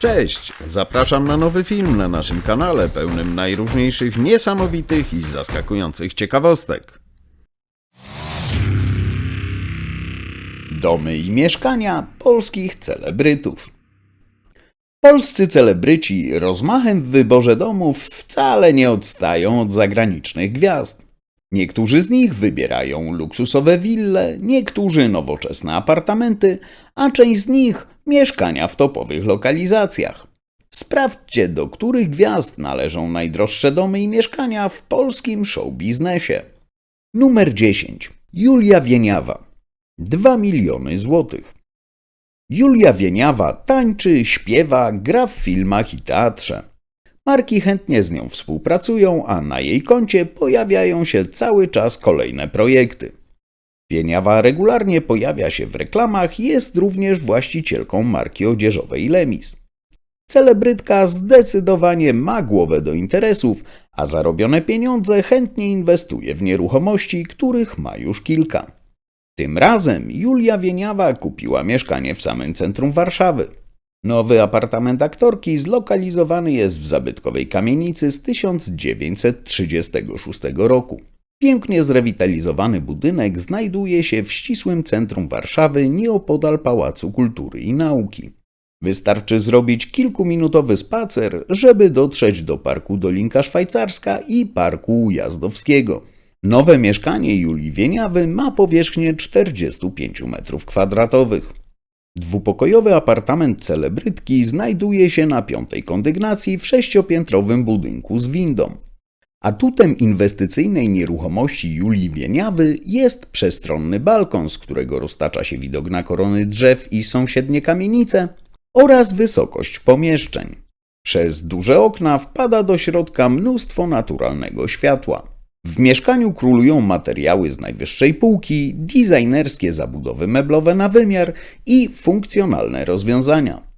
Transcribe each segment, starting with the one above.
Cześć! Zapraszam na nowy film na naszym kanale pełnym najróżniejszych niesamowitych i zaskakujących ciekawostek. Domy i mieszkania polskich celebrytów. Polscy celebryci rozmachem w wyborze domów wcale nie odstają od zagranicznych gwiazd. Niektórzy z nich wybierają luksusowe wille, niektórzy nowoczesne apartamenty, a część z nich mieszkania w topowych lokalizacjach. Sprawdźcie, do których gwiazd należą najdroższe domy i mieszkania w polskim show biznesie. Numer 10. Julia Wieniawa. 2 miliony złotych. Julia Wieniawa tańczy, śpiewa, gra w filmach i teatrze. Marki chętnie z nią współpracują, a na jej koncie pojawiają się cały czas kolejne projekty. Wieniawa regularnie pojawia się w reklamach i jest również właścicielką marki odzieżowej Lemis. Celebrytka zdecydowanie ma głowę do interesów, a zarobione pieniądze chętnie inwestuje w nieruchomości, których ma już kilka. Tym razem Julia Wieniawa kupiła mieszkanie w samym centrum Warszawy. Nowy apartament aktorki zlokalizowany jest w zabytkowej kamienicy z 1936 roku. Pięknie zrewitalizowany budynek znajduje się w ścisłym centrum Warszawy nieopodal Pałacu Kultury i Nauki. Wystarczy zrobić kilkuminutowy spacer, żeby dotrzeć do parku Dolinka Szwajcarska i parku Ujazdowskiego. Nowe mieszkanie Julii Wieniawy ma powierzchnię 45 m2. Dwupokojowy apartament celebrytki znajduje się na piątej kondygnacji w sześciopiętrowym budynku z windą. Atutem inwestycyjnej nieruchomości Julii Wieniawy jest przestronny balkon, z którego roztacza się widok na korony drzew i sąsiednie kamienice oraz wysokość pomieszczeń. Przez duże okna wpada do środka mnóstwo naturalnego światła. W mieszkaniu królują materiały z najwyższej półki, designerskie zabudowy meblowe na wymiar i funkcjonalne rozwiązania.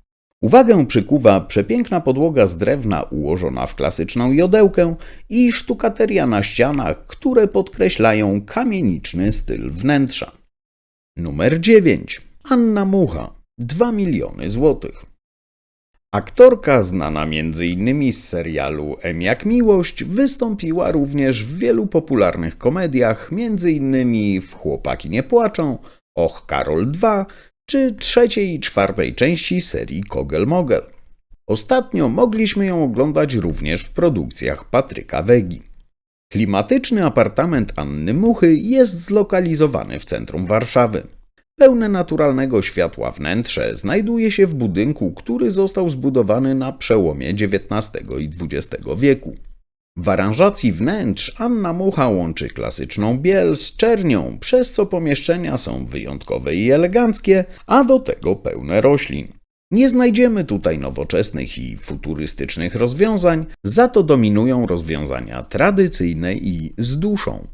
Uwagę przykuwa przepiękna podłoga z drewna ułożona w klasyczną jodełkę i sztukateria na ścianach, które podkreślają kamieniczny styl wnętrza. Numer 9. Anna Mucha. 2 miliony złotych. Aktorka znana m.in. z serialu M jak miłość wystąpiła również w wielu popularnych komediach, m.in. w Chłopaki nie płaczą, Och Karol 2 czy trzeciej i czwartej części serii Kogel Mogel. Ostatnio mogliśmy ją oglądać również w produkcjach Patryka Wegi. Klimatyczny apartament Anny Muchy jest zlokalizowany w centrum Warszawy. Pełne naturalnego światła wnętrze znajduje się w budynku, który został zbudowany na przełomie XIX i XX wieku. W aranżacji wnętrz Anna Mucha łączy klasyczną biel z czernią, przez co pomieszczenia są wyjątkowe i eleganckie, a do tego pełne roślin. Nie znajdziemy tutaj nowoczesnych i futurystycznych rozwiązań, za to dominują rozwiązania tradycyjne i z duszą.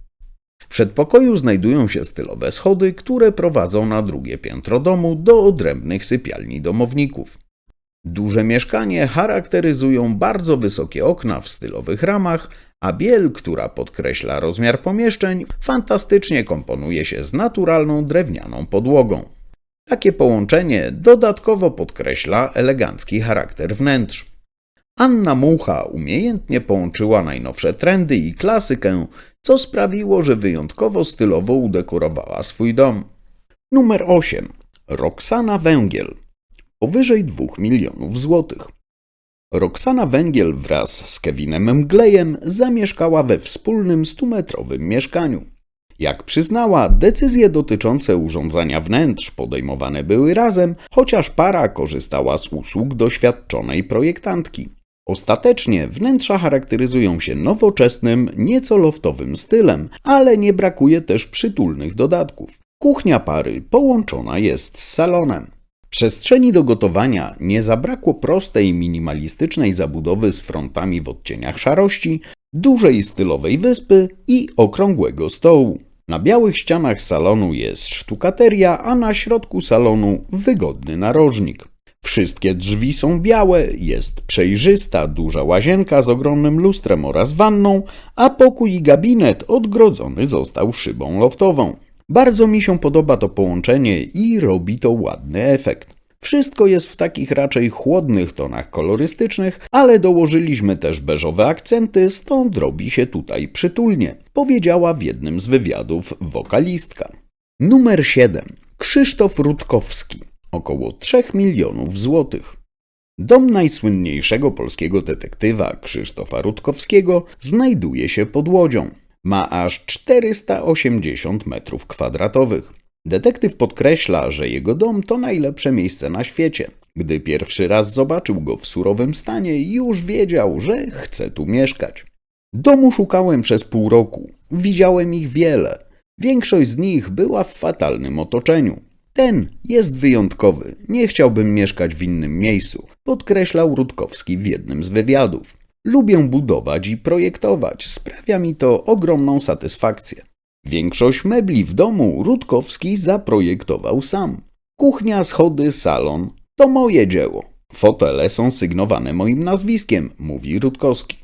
W przedpokoju znajdują się stylowe schody, które prowadzą na drugie piętro domu do odrębnych sypialni domowników. Duże mieszkanie charakteryzują bardzo wysokie okna w stylowych ramach, a biel, która podkreśla rozmiar pomieszczeń, fantastycznie komponuje się z naturalną drewnianą podłogą. Takie połączenie dodatkowo podkreśla elegancki charakter wnętrz. Anna Mucha umiejętnie połączyła najnowsze trendy i klasykę, co sprawiło, że wyjątkowo stylowo udekorowała swój dom. Numer 8. Roxana Węgiel. Powyżej 2 milionów złotych. Roxana Węgiel wraz z Kevinem Mglejem zamieszkała we wspólnym stumetrowym mieszkaniu. Jak przyznała, decyzje dotyczące urządzania wnętrz podejmowane były razem, chociaż para korzystała z usług doświadczonej projektantki. Ostatecznie wnętrza charakteryzują się nowoczesnym, nieco loftowym stylem, ale nie brakuje też przytulnych dodatków. Kuchnia pary połączona jest z salonem. Przestrzeni do gotowania nie zabrakło prostej, minimalistycznej zabudowy z frontami w odcieniach szarości, dużej stylowej wyspy i okrągłego stołu. Na białych ścianach salonu jest sztukateria, a na środku salonu wygodny narożnik. Wszystkie drzwi są białe, jest przejrzysta, duża łazienka z ogromnym lustrem oraz wanną, a pokój i gabinet odgrodzony został szybą loftową. Bardzo mi się podoba to połączenie i robi to ładny efekt. Wszystko jest w takich raczej chłodnych tonach kolorystycznych, ale dołożyliśmy też beżowe akcenty, stąd robi się tutaj przytulnie, powiedziała w jednym z wywiadów wokalistka. Numer 7. Krzysztof Rutkowski. Około 3 milionów złotych. Dom najsłynniejszego polskiego detektywa Krzysztofa Rutkowskiego znajduje się pod Łodzią. Ma aż 480 metrów kwadratowych. Detektyw podkreśla, że jego dom to najlepsze miejsce na świecie. Gdy pierwszy raz zobaczył go w surowym stanie, już wiedział, że chce tu mieszkać. Domu szukałem przez pół roku. Widziałem ich wiele. Większość z nich była w fatalnym otoczeniu. Ten jest wyjątkowy. Nie chciałbym mieszkać w innym miejscu, podkreślał Rutkowski w jednym z wywiadów. Lubię budować i projektować. Sprawia mi to ogromną satysfakcję. Większość mebli w domu Rutkowski zaprojektował sam. Kuchnia, schody, salon to moje dzieło. Fotele są sygnowane moim nazwiskiem, mówi Rutkowski.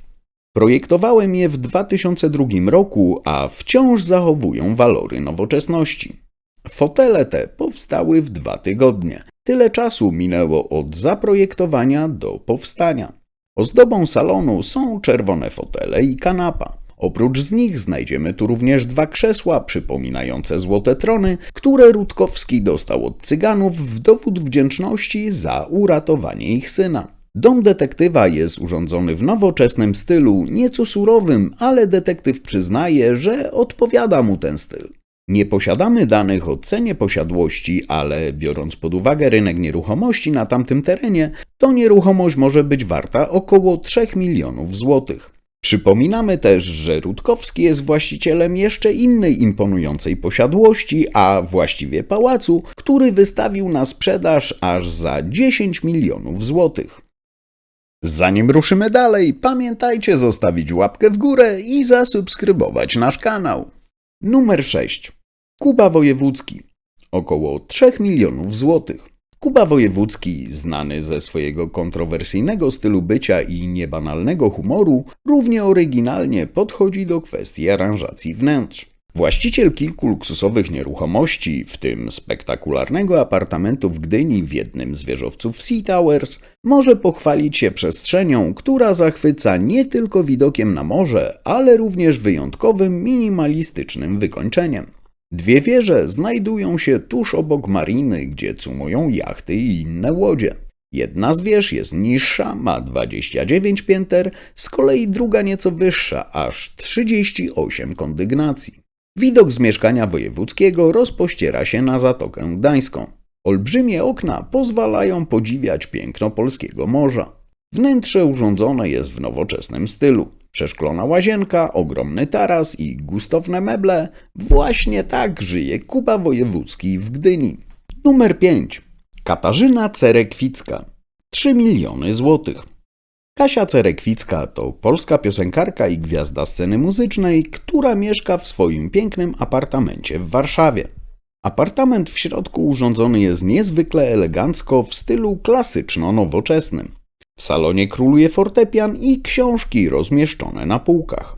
Projektowałem je w 2002 roku, a wciąż zachowują walory nowoczesności. Fotele te powstały w dwa tygodnie. Tyle czasu minęło od zaprojektowania do powstania. Ozdobą salonu są czerwone fotele i kanapa. Oprócz z nich znajdziemy tu również dwa krzesła przypominające złote trony, które Rutkowski dostał od cyganów w dowód wdzięczności za uratowanie ich syna. Dom detektywa jest urządzony w nowoczesnym stylu, nieco surowym, ale detektyw przyznaje, że odpowiada mu ten styl. Nie posiadamy danych o cenie posiadłości, ale biorąc pod uwagę rynek nieruchomości na tamtym terenie, to nieruchomość może być warta około 3 milionów złotych. Przypominamy też, że Rutkowski jest właścicielem jeszcze innej imponującej posiadłości, a właściwie pałacu, który wystawił na sprzedaż aż za 10 milionów złotych. Zanim ruszymy dalej, pamiętajcie zostawić łapkę w górę i zasubskrybować nasz kanał. Numer 6. Kuba Wojewódzki. Około 3 milionów złotych. Kuba Wojewódzki, znany ze swojego kontrowersyjnego stylu bycia i niebanalnego humoru, równie oryginalnie podchodzi do kwestii aranżacji wnętrz. Właściciel kilku luksusowych nieruchomości, w tym spektakularnego apartamentu w Gdyni w jednym z wieżowców Sea Towers, może pochwalić się przestrzenią, która zachwyca nie tylko widokiem na morze, ale również wyjątkowym minimalistycznym wykończeniem. Dwie wieże znajdują się tuż obok mariny, gdzie cumują jachty i inne łodzie. Jedna z wież jest niższa, ma 29 pięter, z kolei druga nieco wyższa, aż 38 kondygnacji. Widok z mieszkania wojewódzkiego rozpościera się na Zatokę Gdańską. Olbrzymie okna pozwalają podziwiać piękno polskiego morza. Wnętrze urządzone jest w nowoczesnym stylu. Przeszklona łazienka, ogromny taras i gustowne meble. Właśnie tak żyje Kuba Wojewódzki w Gdyni. Numer 5. Katarzyna Cerekwicka. 3 miliony złotych. Kasia Cerekwicka to polska piosenkarka i gwiazda sceny muzycznej, która mieszka w swoim pięknym apartamencie w Warszawie. Apartament w środku urządzony jest niezwykle elegancko w stylu klasyczno-nowoczesnym. W salonie króluje fortepian i książki rozmieszczone na półkach.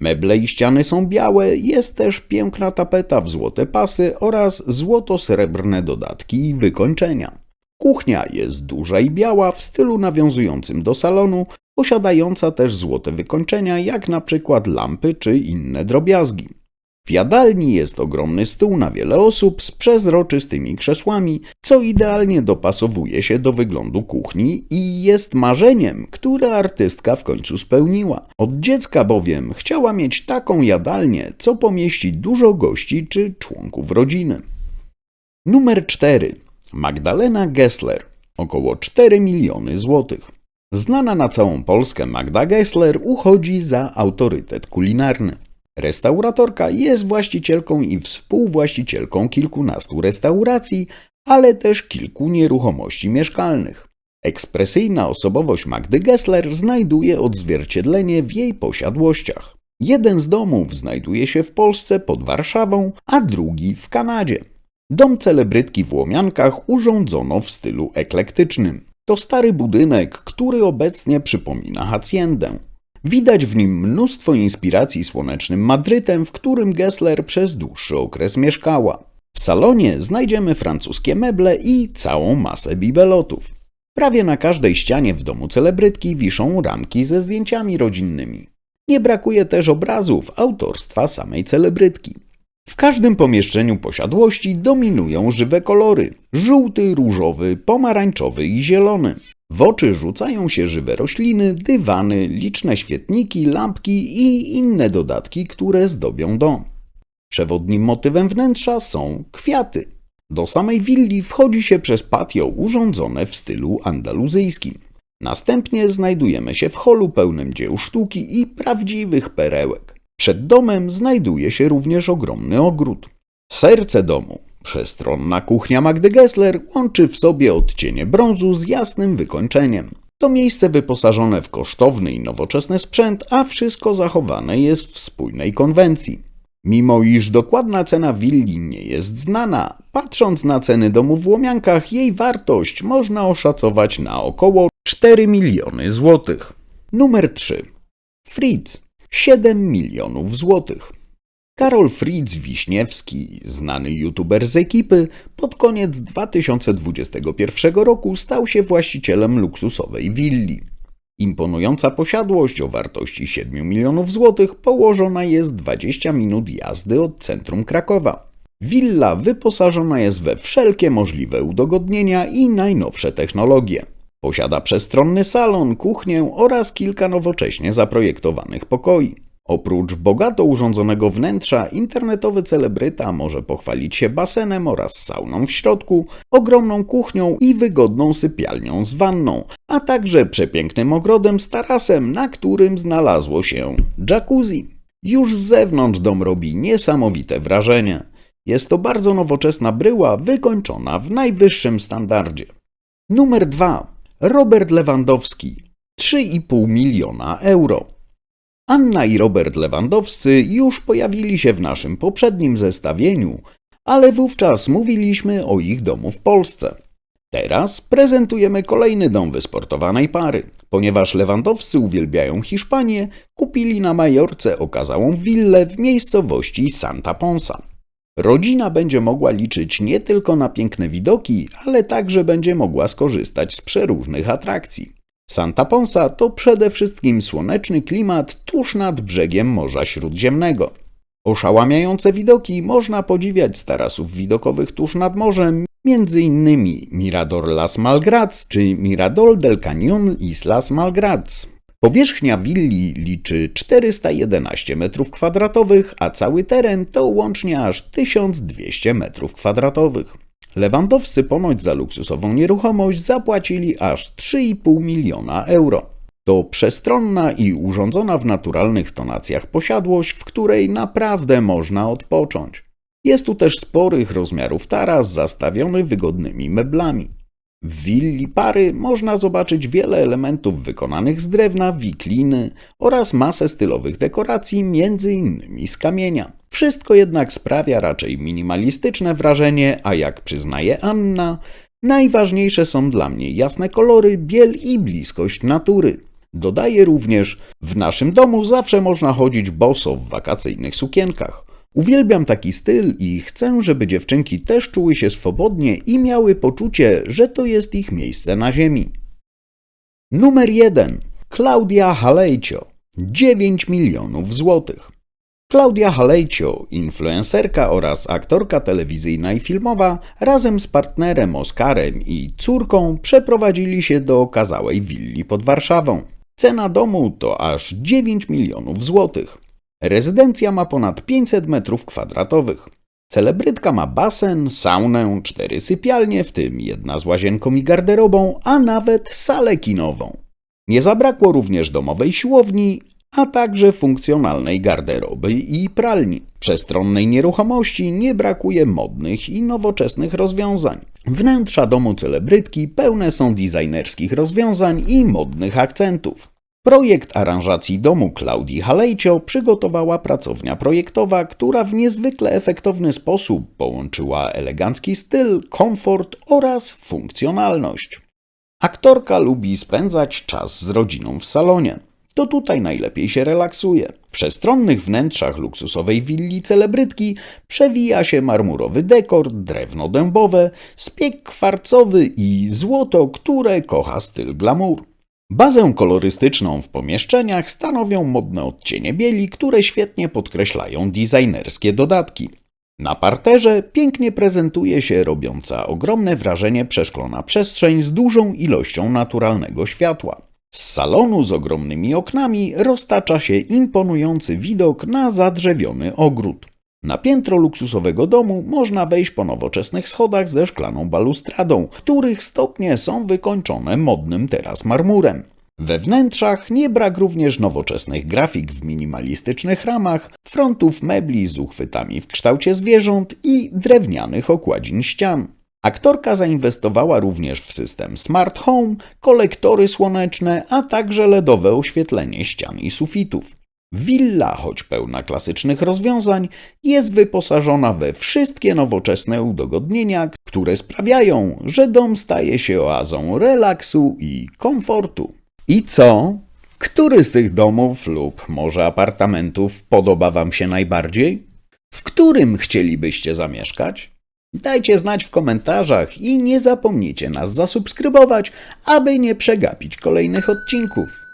Meble i ściany są białe, jest też piękna tapeta w złote pasy oraz złoto-srebrne dodatki i wykończenia. Kuchnia jest duża i biała w stylu nawiązującym do salonu, posiadająca też złote wykończenia, jak na przykład lampy czy inne drobiazgi. W jadalni jest ogromny stół na wiele osób z przezroczystymi krzesłami, co idealnie dopasowuje się do wyglądu kuchni i jest marzeniem, które artystka w końcu spełniła. Od dziecka bowiem chciała mieć taką jadalnię, co pomieści dużo gości czy członków rodziny. Numer 4. Magdalena Gessler. Około 4 miliony złotych. Znana na całą Polskę Magda Gessler uchodzi za autorytet kulinarny. Restauratorka jest właścicielką i współwłaścicielką kilkunastu restauracji, ale też kilku nieruchomości mieszkalnych. Ekspresyjna osobowość Magdy Gessler znajduje odzwierciedlenie w jej posiadłościach. Jeden z domów znajduje się w Polsce pod Warszawą, a drugi w Kanadzie. Dom celebrytki w Łomiankach urządzono w stylu eklektycznym. To stary budynek, który obecnie przypomina haciendę. Widać w nim mnóstwo inspiracji słonecznym Madrytem, w którym Gessler przez dłuższy okres mieszkała. W salonie znajdziemy francuskie meble i całą masę bibelotów. Prawie na każdej ścianie w domu celebrytki wiszą ramki ze zdjęciami rodzinnymi. Nie brakuje też obrazów autorstwa samej celebrytki. W każdym pomieszczeniu posiadłości dominują żywe kolory: żółty, różowy, pomarańczowy i zielony. W oczy rzucają się żywe rośliny, dywany, liczne świetniki, lampki i inne dodatki, które zdobią dom. Przewodnim motywem wnętrza są kwiaty. Do samej willi wchodzi się przez patio urządzone w stylu andaluzyjskim. Następnie znajdujemy się w holu pełnym dzieł sztuki i prawdziwych perełek. Przed domem znajduje się również ogromny ogród. Serce domu, przestronna kuchnia Magdy Gessler, łączy w sobie odcienie brązu z jasnym wykończeniem. To miejsce wyposażone w kosztowny i nowoczesny sprzęt, a wszystko zachowane jest w spójnej konwencji. Mimo iż dokładna cena willi nie jest znana, patrząc na ceny domów w Łomiankach, jej wartość można oszacować na około 4 miliony złotych. Numer 3. Fritz 7 milionów złotych. Karol Fritz Wiśniewski, znany youtuber z ekipy, pod koniec 2021 roku stał się właścicielem luksusowej willi. Imponująca posiadłość o wartości 7 milionów złotych położona jest 20 minut jazdy od centrum Krakowa. Willa wyposażona jest we wszelkie możliwe udogodnienia i najnowsze technologie. Posiada przestronny salon, kuchnię oraz kilka nowocześnie zaprojektowanych pokoi. Oprócz bogato urządzonego wnętrza, internetowy celebryta może pochwalić się basenem oraz sauną w środku, ogromną kuchnią i wygodną sypialnią z wanną, a także przepięknym ogrodem z tarasem, na którym znalazło się jacuzzi. Już z zewnątrz dom robi niesamowite wrażenie. Jest to bardzo nowoczesna bryła wykończona w najwyższym standardzie. Numer 2. Robert Lewandowski 3,5 miliona euro. Anna i Robert Lewandowscy już pojawili się w naszym poprzednim zestawieniu, ale wówczas mówiliśmy o ich domu w Polsce. Teraz prezentujemy kolejny dom wysportowanej pary. Ponieważ Lewandowscy uwielbiają Hiszpanię, kupili na Majorce okazałą willę w miejscowości Santa Ponsa. Rodzina będzie mogła liczyć nie tylko na piękne widoki, ale także będzie mogła skorzystać z przeróżnych atrakcji. Santa Ponsa to przede wszystkim słoneczny klimat tuż nad brzegiem Morza Śródziemnego. Oszałamiające widoki można podziwiać z tarasów widokowych tuż nad morzem, m.in. Mirador Las Malgrats czy Mirador del Cañón Islas Malgrats. Powierzchnia willi liczy 411 m2, a cały teren to łącznie aż 1200 m2. Lewandowscy ponoć za luksusową nieruchomość zapłacili aż 3,5 miliona euro. To przestronna i urządzona w naturalnych tonacjach posiadłość, w której naprawdę można odpocząć. Jest tu też sporych rozmiarów taras zastawiony wygodnymi meblami. W willi pary można zobaczyć wiele elementów wykonanych z drewna, wikliny oraz masę stylowych dekoracji, między innymi z kamienia. Wszystko jednak sprawia raczej minimalistyczne wrażenie, a jak przyznaje Anna, najważniejsze są dla mnie jasne kolory, biel i bliskość natury. Dodaje również, w naszym domu zawsze można chodzić boso w wakacyjnych sukienkach. Uwielbiam taki styl i chcę, żeby dziewczynki też czuły się swobodnie i miały poczucie, że to jest ich miejsce na ziemi. Numer 1. Klaudia Halejcio 9 milionów złotych. Klaudia Halejcio, influencerka oraz aktorka telewizyjna i filmowa, razem z partnerem Oskarem i córką przeprowadzili się do okazałej willi pod Warszawą. Cena domu to aż 9 milionów złotych. Rezydencja ma ponad 500 metrów kwadratowych. Celebrytka ma basen, saunę, cztery sypialnie, w tym jedna z łazienką i garderobą, a nawet salę kinową. Nie zabrakło również domowej siłowni, a także funkcjonalnej garderoby i pralni. Przestronnej nieruchomości nie brakuje modnych i nowoczesnych rozwiązań. Wnętrza domu celebrytki pełne są designerskich rozwiązań i modnych akcentów. Projekt aranżacji domu Klaudii Halejcio przygotowała pracownia projektowa, która w niezwykle efektowny sposób połączyła elegancki styl, komfort oraz funkcjonalność. Aktorka lubi spędzać czas z rodziną w salonie. to tutaj najlepiej się relaksuje. W przestronnych wnętrzach luksusowej willi celebrytki przewija się marmurowy dekor, drewno dębowe, spiek kwarcowy i złoto, które kocha styl glamour. Bazę kolorystyczną w pomieszczeniach stanowią modne odcienie bieli, które świetnie podkreślają designerskie dodatki. Na parterze pięknie prezentuje się robiąca ogromne wrażenie przeszklona przestrzeń z dużą ilością naturalnego światła. Z salonu z ogromnymi oknami roztacza się imponujący widok na zadrzewiony ogród. Na piętro luksusowego domu można wejść po nowoczesnych schodach ze szklaną balustradą, których stopnie są wykończone modnym teraz marmurem. We wnętrzach nie brak również nowoczesnych grafik w minimalistycznych ramach, frontów mebli z uchwytami w kształcie zwierząt i drewnianych okładzin ścian. Aktorka zainwestowała również w system Smart Home, kolektory słoneczne, a także LEDowe oświetlenie ścian i sufitów. Willa, choć pełna klasycznych rozwiązań, jest wyposażona we wszystkie nowoczesne udogodnienia, które sprawiają, że dom staje się oazą relaksu i komfortu. I co? Który z tych domów lub może apartamentów podoba Wam się najbardziej? W którym chcielibyście zamieszkać? Dajcie znać w komentarzach i nie zapomnijcie nas zasubskrybować, aby nie przegapić kolejnych odcinków.